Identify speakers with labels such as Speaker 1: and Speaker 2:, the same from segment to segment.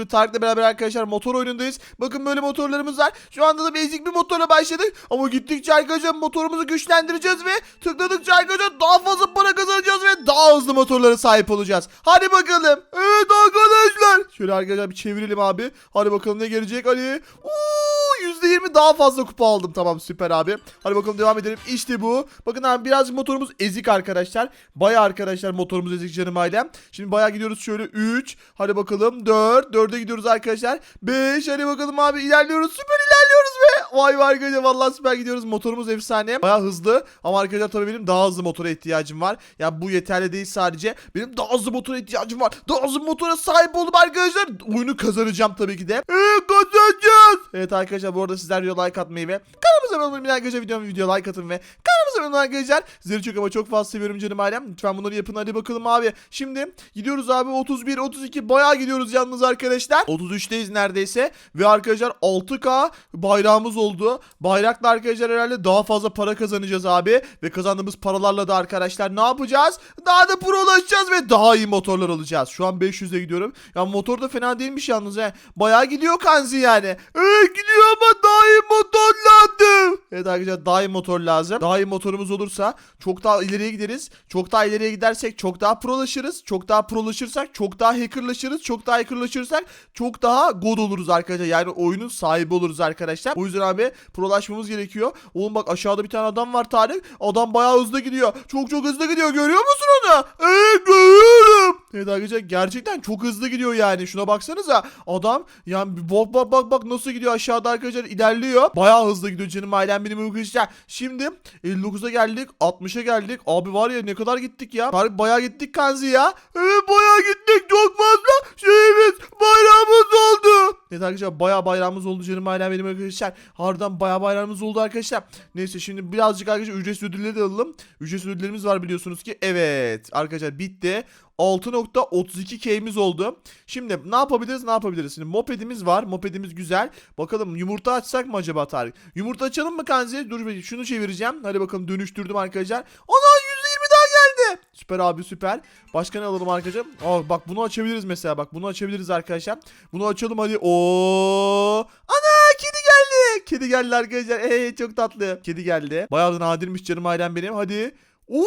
Speaker 1: bugün Tarık'la beraber arkadaşlar motor oyunundayız. Bakın böyle motorlarımız var. Şu anda da basic bir motorla başladık. Ama gittikçe arkadaşlar motorumuzu güçlendireceğiz ve tıkladıkça arkadaşlar daha fazla para kazanacağız ve daha hızlı motorlara sahip olacağız. Hadi bakalım. Evet arkadaşlar. Şöyle arkadaşlar bir çevirelim abi. Hadi bakalım ne gelecek Ali. Uuu %20 daha fazla kupa aldım. Tamam süper abi. Hadi bakalım devam edelim. İşte bu. Bakın abi birazcık motorumuz ezik arkadaşlar. Baya arkadaşlar motorumuz ezik canım ailem. Şimdi baya gidiyoruz şöyle 3. Hadi bakalım 4. 4'e gidiyoruz arkadaşlar. 5. Hadi bakalım abi ilerliyoruz. Süper ilerliyoruz be. Vay vay arkadaşlar vallahi süper gidiyoruz. Motorumuz efsane. Baya hızlı. Ama arkadaşlar tabii benim daha hızlı motora ihtiyacım var. Ya bu yeterli değil sadece. Benim daha hızlı motora ihtiyacım var. Daha hızlı motora sahip olup arkadaşlar oyunu kazanacağım tabii ki de. Evet kazanacağız. Evet arkadaşlar bu arada sizler video like atmayı ve kanalımıza abone olmayı arkadaşlar videomu video like atın ve kanalımıza abone olun arkadaşlar. Sizleri çok ama çok fazla seviyorum canım ailem. Lütfen bunları yapın hadi bakalım abi. Şimdi gidiyoruz abi 31 32 bayağı gidiyoruz yalnız arkadaşlar. 33'teyiz neredeyse ve arkadaşlar 6K bayrağımız oldu. Bayrakla arkadaşlar herhalde daha fazla para kazanacağız abi ve kazandığımız paralarla da arkadaşlar ne yapacağız? Daha da prolaşacağız ve daha iyi motorlar alacağız. Şu an 500'e gidiyorum. Ya motor da fena değilmiş yalnız he. Bayağı gidiyor kanzi yani. Evet gidiyor ama daha iyi motor lazım. Evet arkadaşlar iyi motor lazım. İyi motorumuz olursa çok daha ileriye gideriz. Çok daha ileriye gidersek çok daha prolaşırız. Çok daha prolaşırsak çok daha hackerlaşırız. Çok daha hackerlaşırsak çok daha god oluruz arkadaşlar. Yani oyunun sahibi oluruz arkadaşlar. O yüzden abi prolaşmamız gerekiyor. Oğlum bak aşağıda bir tane adam var Tarık. Adam bayağı hızlı gidiyor. Çok çok hızlı gidiyor. Görüyor musun onu? Evet görüyorum. Evet arkadaşlar gerçekten çok hızlı gidiyor yani. Şuna baksanıza. Adam yani bak bak bak bak nasıl gidiyor aşağıda arkadaşlar ilerliyor. Bayağı hızlı gidiyor canım ailem benim arkadaşlar. Şimdi 59'a geldik 60'a geldik. Abi var ya ne kadar gittik ya. Bayağı gittik Kanzi ya. Evet bayağı gittik çok fazla şeyimiz bayrağımız. Evet arkadaşlar bayağı bayrağımız oldu canım ailem benim arkadaşlar. Harbiden bayağı bayrağımız oldu arkadaşlar. Neyse şimdi birazcık arkadaşlar ücretsiz ödülleri de alalım. Ücretsiz ödüllerimiz var biliyorsunuz ki. Evet arkadaşlar bitti. 6.32K'miz oldu. Şimdi ne yapabiliriz ne yapabiliriz? Şimdi mopedimiz var. Mopedimiz güzel. Bakalım yumurta açsak mı acaba Tarık? Yumurta açalım mı Kanzi? Dur şunu çevireceğim. Hadi bakalım dönüştürdüm arkadaşlar. Ana %20 daha geldi. Süper abi süper. Başka ne alalım arkadaşlar? Aa, bak bunu açabiliriz mesela. Bak bunu açabiliriz arkadaşlar. Bunu açalım hadi. Oo! Ana kedi geldi. Kedi geldi arkadaşlar. Hey çok tatlı. Kedi geldi. Bayağı da nadirmiş canım ailem benim. Hadi. Oo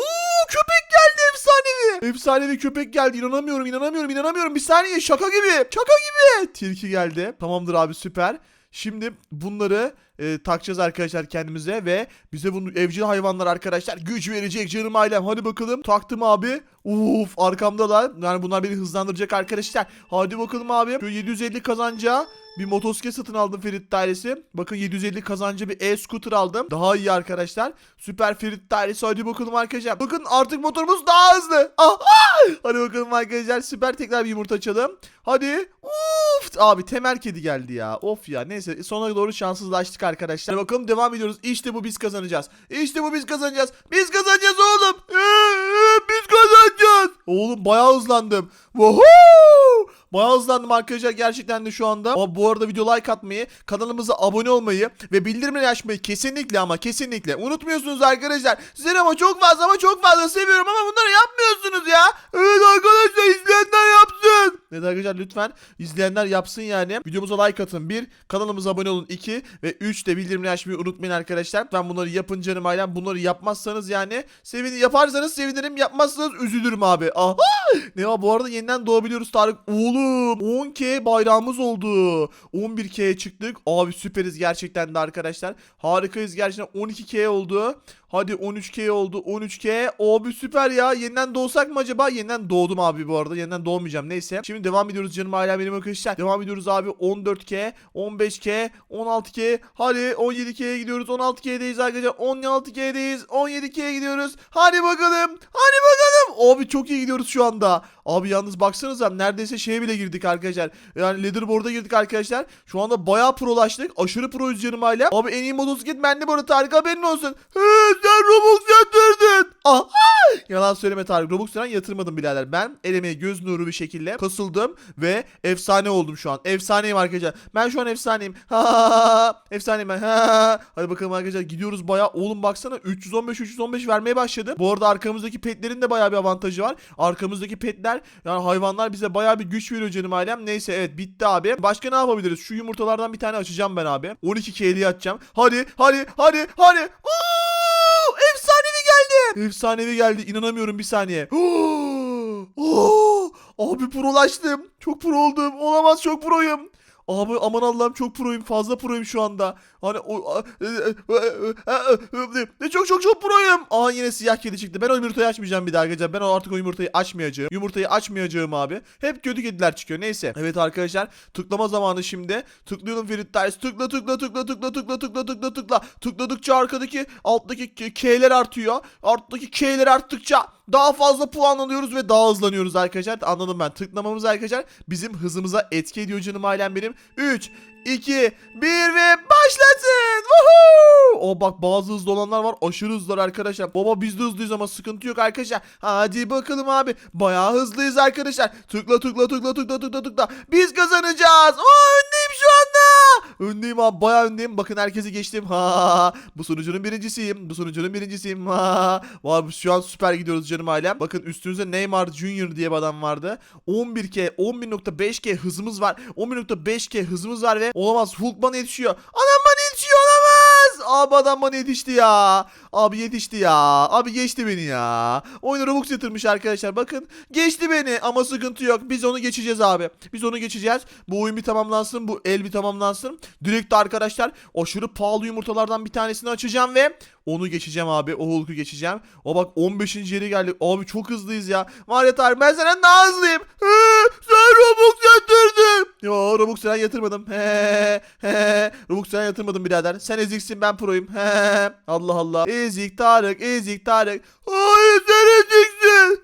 Speaker 1: köpek geldi efsanevi. Efsanevi köpek geldi. İnanamıyorum inanamıyorum inanamıyorum. Bir saniye şaka gibi. Şaka gibi. Tilki geldi. Tamamdır abi süper. Şimdi bunları e, takacağız arkadaşlar kendimize ve bize bunu evcil hayvanlar arkadaşlar güç verecek canım ailem. Hadi bakalım taktım abi. Uf arkamdalar. Yani bunlar beni hızlandıracak arkadaşlar. Hadi bakalım abi. Şu 750 kazanca bir motosiklet satın aldım Ferit dairesi. Bakın 750 kazanca bir e-scooter aldım. Daha iyi arkadaşlar. Süper Ferit dairesi hadi bakalım arkadaşlar. Bakın artık motorumuz daha hızlı. Aha! Hadi bakalım arkadaşlar süper tekrar bir yumurta açalım. Hadi. Uf! Abi temel kedi geldi ya. Of ya neyse sona doğru şanssızlaştık arkadaşlar. Hadi bakalım devam ediyoruz. İşte bu biz kazanacağız. İşte bu biz kazanacağız. Biz kazanacağız oğlum. Ee, ee, biz kazanacağız. Oğlum bayağı hızlandım. Woohoo! Bayağı hızlandım arkadaşlar gerçekten de şu anda. Ama bu arada video like atmayı, kanalımıza abone olmayı ve bildirimleri açmayı kesinlikle ama kesinlikle unutmuyorsunuz arkadaşlar. Sizleri ama çok fazla ama çok fazla seviyorum ama bunları yapmıyorsunuz ya. Evet arkadaşlar izleyenler yapsın. Evet arkadaşlar lütfen izleyenler yapsın yani. Videomuza like atın. 1. Kanalımıza abone olun. 2. Ve 3 de bildirimleri açmayı unutmayın arkadaşlar. Ben bunları yapın canım ailem. Bunları yapmazsanız yani sevin yaparsanız sevinirim. Yapmazsanız üzülürüm abi. Aha! Ne ya bu arada yeniden doğabiliyoruz Tarık. Oğlum 10k bayrağımız oldu. 11k'ye çıktık. Abi süperiz gerçekten de arkadaşlar. Harikayız gerçekten 12k oldu. Hadi 13k oldu 13k. Abi süper ya. Yeniden doğsak mı acaba? Yeniden doğdum abi bu arada. Yeniden doğmayacağım. Neyse. Şimdi devam ediyoruz canım ailem benim arkadaşlar. Devam ediyoruz abi. 14k, 15k, 16k. Hadi 17k'ye gidiyoruz. 16k'deyiz arkadaşlar. 16k'deyiz. 17k'ye gidiyoruz. Hadi bakalım. Hadi bakalım. Abi çok iyi gidiyoruz şu anda. Abi yalnız baksanıza neredeyse şeye bile girdik arkadaşlar. Yani leaderboard'a girdik arkadaşlar. Şu anda bayağı prolaştık. Aşırı proyuz canım ailem. Abi en iyi motosiklet bende bu arada Tarık haberin olsun. He, sen Robux yatırdın. Aha. Yalan söyleme Tarık. Robux falan yatırmadım birader. Ben elime göz nuru bir şekilde kasıldım ve efsane oldum şu an. Efsaneyim arkadaşlar. Ben şu an efsaneyim. Ha, efsaneyim ben. Ha, ha, ha. Hadi bakalım arkadaşlar gidiyoruz bayağı. Oğlum baksana 315 315 vermeye başladı. Bu arada arkamızdaki petlerin de bayağı bir avantajı var. Arkamızdaki petler yani hayvanlar bize bayağı bir güç veriyor canım ailem. Neyse evet bitti abi. Başka ne yapabiliriz? Şu yumurtalardan bir tane açacağım ben abi. 12 KL'yi açacağım. Hadi hadi hadi hadi. Oo! Efsanevi geldi. Efsanevi geldi. İnanamıyorum bir saniye. Oo! Abi prolaştım. Çok pro oldum. Olamaz çok proyum. Abi aman Allah'ım çok proyum. Fazla proyum şu anda. Hani o ne çok çok çok proyum. Aa yine siyah kedi çıktı. Ben o yumurtayı açmayacağım bir daha arkadaşlar. Ben artık o yumurtayı açmayacağım. Yumurtayı açmayacağım abi. Hep kötü kediler çıkıyor. Neyse. Evet arkadaşlar tıklama zamanı şimdi. Tıklıyorum Ferit Ders. Tıkla tıkla tıkla tıkla tıkla tıkla tıkla tıkla. Tıkladıkça arkadaki alttaki K'ler artıyor. Alttaki K'ler arttıkça daha fazla puan alıyoruz ve daha hızlanıyoruz arkadaşlar. Anladım ben. Tıklamamız arkadaşlar bizim hızımıza etki ediyor canım ailem benim. 3 2 1 ve başlasın. Woohoo! O bak bazı hızlı olanlar var. Aşırı hızlılar arkadaşlar. Baba biz de hızlıyız ama sıkıntı yok arkadaşlar. Hadi bakalım abi. Bayağı hızlıyız arkadaşlar. Tıkla tıkla tıkla tıkla tıkla tıkla. Biz kazanacağız. Aa öndeyim şu anda. Öndeyim abi bayağı öndeyim. Bakın herkesi geçtim. Ha. Bu sunucunun birincisiyim. Bu sunucunun birincisiyim. Ha. Var şu an süper gidiyoruz canım ailem. Bakın üstünüzde Neymar Junior diye bir adam vardı. 11K 11.5K hızımız var. 11.5K hızımız var ve olamaz Hulk bana yetişiyor. Olamaz. Abi adam bana yetişti ya. Abi yetişti ya. Abi geçti beni ya. Oyuna Robux yatırmış arkadaşlar. Bakın geçti beni ama sıkıntı yok. Biz onu geçeceğiz abi. Biz onu geçeceğiz. Bu oyun bir tamamlansın. Bu el bir tamamlansın. Direkt de arkadaşlar aşırı pahalı yumurtalardan bir tanesini açacağım ve onu geçeceğim abi. O Hulk'u geçeceğim. O bak 15. yeri geldik. Abi çok hızlıyız ya. Var ya ben senden daha hızlıyım. Sen Robux yatırdın. Yo Robux sen yatırmadım. He. Robux sen yatırmadım birader. Sen eziksin ben proyum. He. Allah Allah. Ezik Tarık, ezik Tarık. Hayır sen eziksin.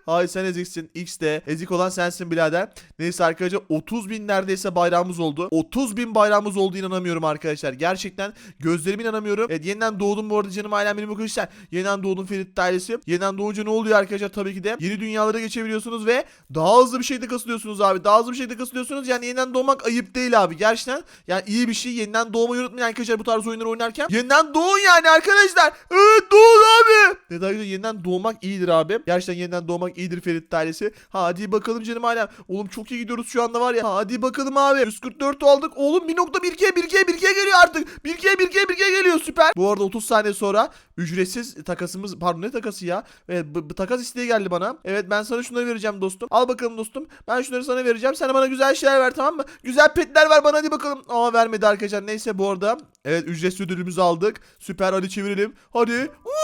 Speaker 1: Hayır sen eziksin. X de. Ezik olan sensin birader. Neyse arkadaşlar 30 bin neredeyse bayrağımız oldu. 30 bin bayrağımız oldu inanamıyorum arkadaşlar. Gerçekten gözlerime inanamıyorum. Evet yeniden doğdum bu arada canım ailem benim arkadaşlar. Yeniden doğdum Ferit ailesi. Yeniden doğunca ne oluyor arkadaşlar tabii ki de. Yeni dünyalara geçebiliyorsunuz ve daha hızlı bir şekilde kasılıyorsunuz abi. Daha hızlı bir şekilde kasılıyorsunuz. Yani yeniden doğmak ayıp değil abi. Gerçekten yani iyi bir şey. Yeniden doğmayı unutmayın arkadaşlar bu tarz oyunları oynarken. Yeniden doğun yani arkadaşlar. Evet doğun abi. Evet arkadaşlar yeniden doğmak iyidir abi. Gerçekten yeniden doğmak iyidir Ferit ailesi. Hadi bakalım canım ailem. Oğlum çok iyi gidiyoruz şu anda var ya. Hadi bakalım abi. 144 aldık. Oğlum 1.1K 1K 1K geliyor artık. 1K 1K 1K geliyor süper. Bu arada 30 saniye sonra ücretsiz takasımız pardon ne takası ya? Evet bu, bu takas isteği geldi bana. Evet ben sana şunları vereceğim dostum. Al bakalım dostum. Ben şunları sana vereceğim. Sen bana güzel şeyler ver tamam mı? Güzel petler ver bana hadi bakalım. Aa vermedi arkadaşlar. Neyse bu arada. Evet ücretsiz ödülümüzü aldık. Süper hadi çevirelim. Hadi. Uuu, %20 şans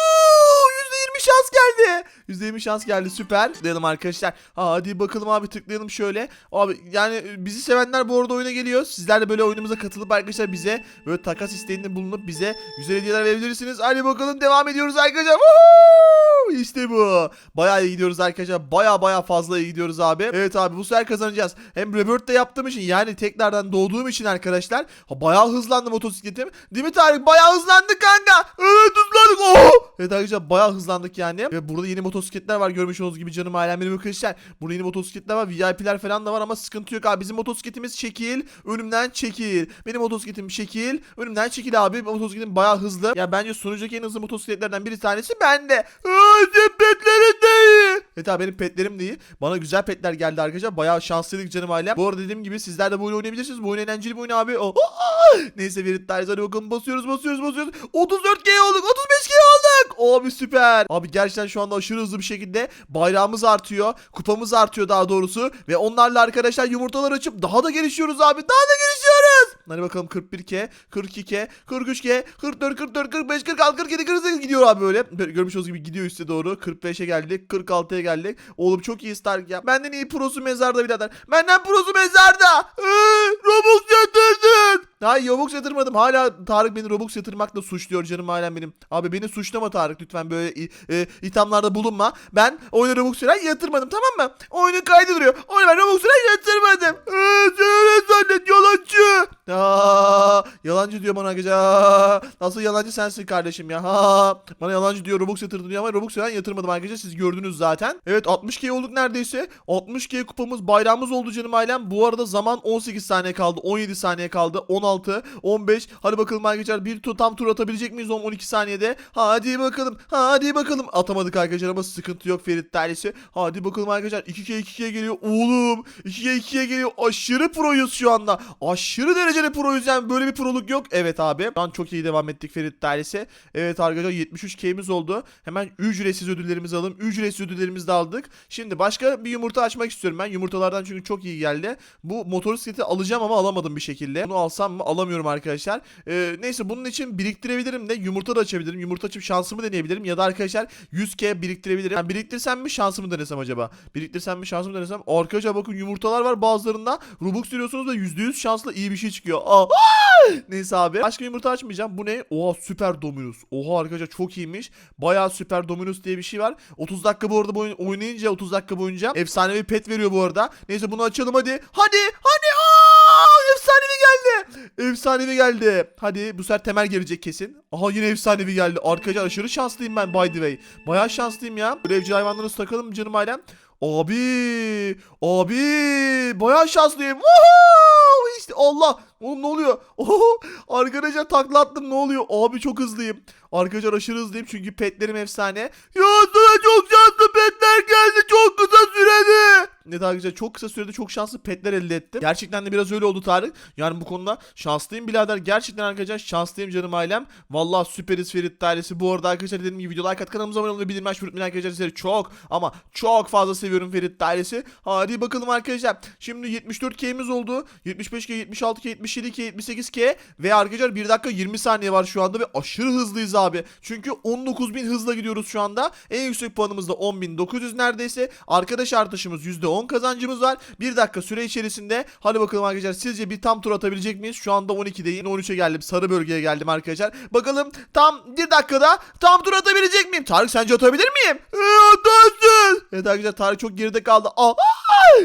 Speaker 1: geldi. %20 şans geldi süper. Tıklayalım arkadaşlar. Hadi bakalım abi tıklayalım şöyle. Abi yani bizi sevenler bu arada oyuna geliyor. Sizler de böyle oyunumuza katılıp arkadaşlar bize böyle takas isteğinde bulunup bize güzel hediyeler verebilirsiniz. Hadi bakalım devam ediyoruz arkadaşlar. Woohoo! İşte bu. Bayağı iyi gidiyoruz arkadaşlar. Bayağı bayağı fazla iyi gidiyoruz abi. Evet abi bu sefer kazanacağız. Hem Rebirth de yaptığım için yani tekrardan doğduğum için arkadaşlar bayağı hızlandı motosikletim. Değil mi Tarık? Bayağı hızlandık kanka. Hızlandık. Oh! Evet arkadaşlar bayağı hızlandık yani. Ve burada yeni motosikletler var görmüş olduğunuz gibi canım ailem benim arkadaşlar. Burada yeni motosikletler var. VIP'ler falan da var ama sıkıntı yok abi. Bizim motosikletimiz şekil. Önümden çekil. Benim motosikletim şekil. Önümden çekil abi. Motosikletim bayağı hızlı. Ya bence sunucudaki en hızlı motosikletlerden bir tanesi bende. Aa, sen petlerin de iyi. Evet abi benim petlerim de iyi. Bana güzel petler geldi arkadaşlar. Bayağı şanslıydık canım ailem. Bu arada dediğim gibi sizler de bu oyunu oynayabilirsiniz. Bu oyun eğlenceli bir oyun abi. Oh. Aa! Neyse Verit Darius hadi bakalım basıyoruz basıyoruz basıyoruz. 34G olduk 35G olduk. Abi süper. Abi gerçekten şu anda aşırı hızlı bir şekilde bayrağımız artıyor. Kupamız artıyor daha doğrusu. Ve onlarla arkadaşlar yumurtalar açıp daha da gelişiyoruz abi. Daha da gelişiyoruz. Hadi bakalım 41K, 42K, 43K, 44, 44, 45, 46, 47, 48 gidiyor abi böyle. Görmüş olduğunuz gibi gidiyor üste doğru. 45'e geldik, 46'ya geldik. Oğlum çok iyi Stark ya. Benden iyi prosu mezarda birader. Benden prosu mezarda. Ee, Robux yatırdın. Hayır Robux yatırmadım. Hala Tarık beni Robux yatırmakla suçluyor canım ailem benim. Abi beni suçlama Tarık lütfen böyle e, ithamlarda bulunma. Ben oyuna Robux falan yatırmadım tamam mı? Oyunun kaydı duruyor. Oyuna ben Robux falan yatırmadım. Ee, sen öyle zannet yalancı. Aa, yalancı diyor bana gece. Nasıl yalancı sensin kardeşim ya. Ha, bana yalancı diyor Robux yatırdı diyor ama Robux falan yatırmadım arkadaşlar. Siz gördünüz zaten. Evet 60k olduk neredeyse. 60k kupamız bayrağımız oldu canım ailem. Bu arada zaman 18 saniye kaldı. 17 saniye kaldı. 16 16, 15. Hadi bakalım arkadaşlar bir tur tam tur atabilecek miyiz 10 12 saniyede? Hadi bakalım. Hadi bakalım. Atamadık arkadaşlar ama sıkıntı yok Ferit tanesi. Hadi bakalım arkadaşlar 2K 2K geliyor. Oğlum 2K 2K geliyor. Aşırı proyuz şu anda. Aşırı derecede proyuz yani böyle bir proluk yok. Evet abi. Şu an çok iyi devam ettik Ferit tanesi. Evet arkadaşlar 73K'miz oldu. Hemen ücretsiz ödüllerimizi alalım. Ücretsiz ödüllerimizi de aldık. Şimdi başka bir yumurta açmak istiyorum ben. Yumurtalardan çünkü çok iyi geldi. Bu motosikleti alacağım ama alamadım bir şekilde. Bunu alsam mı? Alamıyorum arkadaşlar. Ee, neyse bunun için biriktirebilirim de. Yumurta da açabilirim. Yumurta açıp şansımı deneyebilirim. Ya da arkadaşlar 100k biriktirebilirim. Yani biriktirsem mi şansımı denesem acaba? Biriktirsem mi şansımı denesem? Arkadaşlar bakın yumurtalar var bazılarında. Robux veriyorsunuz ve %100 şansla iyi bir şey çıkıyor. Aa! Neyse abi. Başka yumurta açmayacağım. Bu ne? Oha süper dominus. Oha arkadaşlar çok iyiymiş. Bayağı süper dominus diye bir şey var. 30 dakika bu arada boyun oynayınca 30 dakika boyunca efsanevi pet veriyor bu arada. Neyse bunu açalım hadi. Hadi hadi. Aa, efsanevi geldi. Efsanevi geldi. Hadi bu sefer temel gelecek kesin. Aha yine efsanevi geldi. Arkadaşlar aşırı şanslıyım ben by the way. Bayağı şanslıyım ya. Böyle evcil hayvanlarınızı takalım canım ailem. Abi, abi, bayağı şanslıyım. Woohoo! İşte Allah. Oğlum ne oluyor? Oho, arkadaşlar takla attım ne oluyor? Abi çok hızlıyım. Arkadaşlar aşırı hızlıyım çünkü petlerim efsane. Ya sana çok şanslı petler geldi çok kısa sürede. Ne daha güzel çok kısa sürede çok şanslı petler elde ettim. Gerçekten de biraz öyle oldu Tarık. Yani bu konuda şanslıyım birader. Gerçekten arkadaşlar şanslıyım canım ailem. Vallahi süperiz Ferit dairesi. Bu arada arkadaşlar dediğim gibi video like at kanalımıza abone bildirim açmayı unutmayın arkadaşlar. Sizleri çok ama çok fazla seviyorum Ferit dairesi. Hadi bakalım arkadaşlar. Şimdi 74K'miz oldu. 75K, 76K, 77K, 78K ve arkadaşlar 1 dakika 20 saniye var şu anda ve aşırı hızlıyız abi. Çünkü 19.000 hızla gidiyoruz şu anda. En yüksek puanımız da 10.900 neredeyse. Arkadaş artışımız %10 kazancımız var. 1 dakika süre içerisinde hadi bakalım arkadaşlar sizce bir tam tur atabilecek miyiz? Şu anda 12'deyim. 13'e geldim. Sarı bölgeye geldim arkadaşlar. Bakalım tam 1 dakikada tam tur atabilecek miyim? Tarık sence atabilir miyim? Ee, atarsın. Evet arkadaşlar Tarık çok geride kaldı. Aa,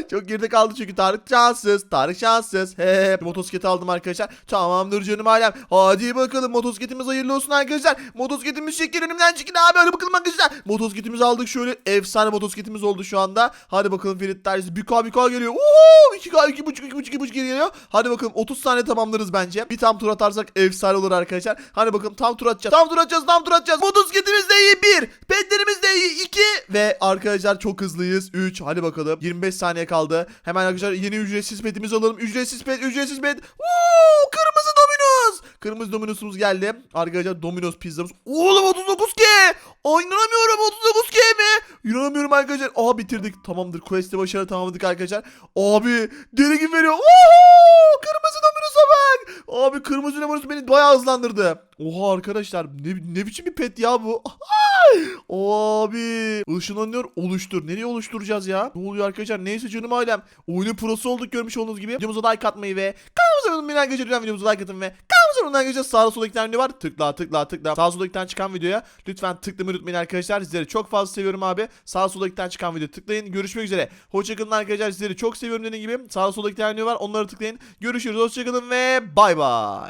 Speaker 1: çok geride kaldı çünkü Tarık şanssız. Tarık şanssız. He, motosikleti aldım arkadaşlar. Tamamdır canım alem. Hadi bakalım motosikletimiz hayırlı olsun arkadaşlar. Motosikletimiz şekil önümden çıkın abi. Hadi bakalım arkadaşlar. Motosikletimizi aldık şöyle. Efsane motosikletimiz oldu şu anda. Hadi bakalım Ferit Dersi. Büka büka geliyor. Uuu 2K 2.5 2.5 2.5 geliyor. Hadi bakalım 30 saniye tamamlarız bence. Bir tam tur atarsak efsane olur arkadaşlar. Hadi bakalım tam tur atacağız. Tam tur atacağız. Tam tur atacağız. Motosikletimiz de iyi 1. Petlerimiz de iyi 2. Ve arkadaşlar çok hızlıyız. 3. Hadi bakalım. 25 saniye kaldı. Hemen arkadaşlar yeni ücretsiz petimizi alalım. Ücretsiz pet, ücretsiz pet. Uuu kırmızı. Kırmızı Domino'sumuz geldi. Arkadaşlar Domino's pizzamız. Oğlum 39K. Ay inanamıyorum 39K mi? İnanamıyorum arkadaşlar. Aha bitirdik. Tamamdır. Quest'i başarılı tamamladık arkadaşlar. Abi deli gibi veriyor. Uuu kırmızı Domino's'a bak. Abi kırmızı Domino's beni bayağı hızlandırdı. Oha arkadaşlar ne, ne biçim bir pet ya bu? Abi ışınlanıyor oluştur. Nereye oluşturacağız ya? Ne oluyor arkadaşlar? Neyse canım ailem. Oyunun prosu olduk görmüş olduğunuz gibi. Videomuza like atmayı ve kanalımıza abone olmayı arkadaşlar. Videomuza like atın ve kanalımıza olmayı arkadaşlar. Sağda solda iki tane var. Tıkla tıkla tıkla. Sağ solda iki çıkan videoya lütfen tıklamayı unutmayın arkadaşlar. Sizleri çok fazla seviyorum abi. Sağ solda iki çıkan video tıklayın. Görüşmek üzere. Hoşçakalın arkadaşlar. Sizleri çok seviyorum dediğim gibi. Sağ solda iki var. Onları tıklayın. Görüşürüz. Hoşçakalın ve bay bay.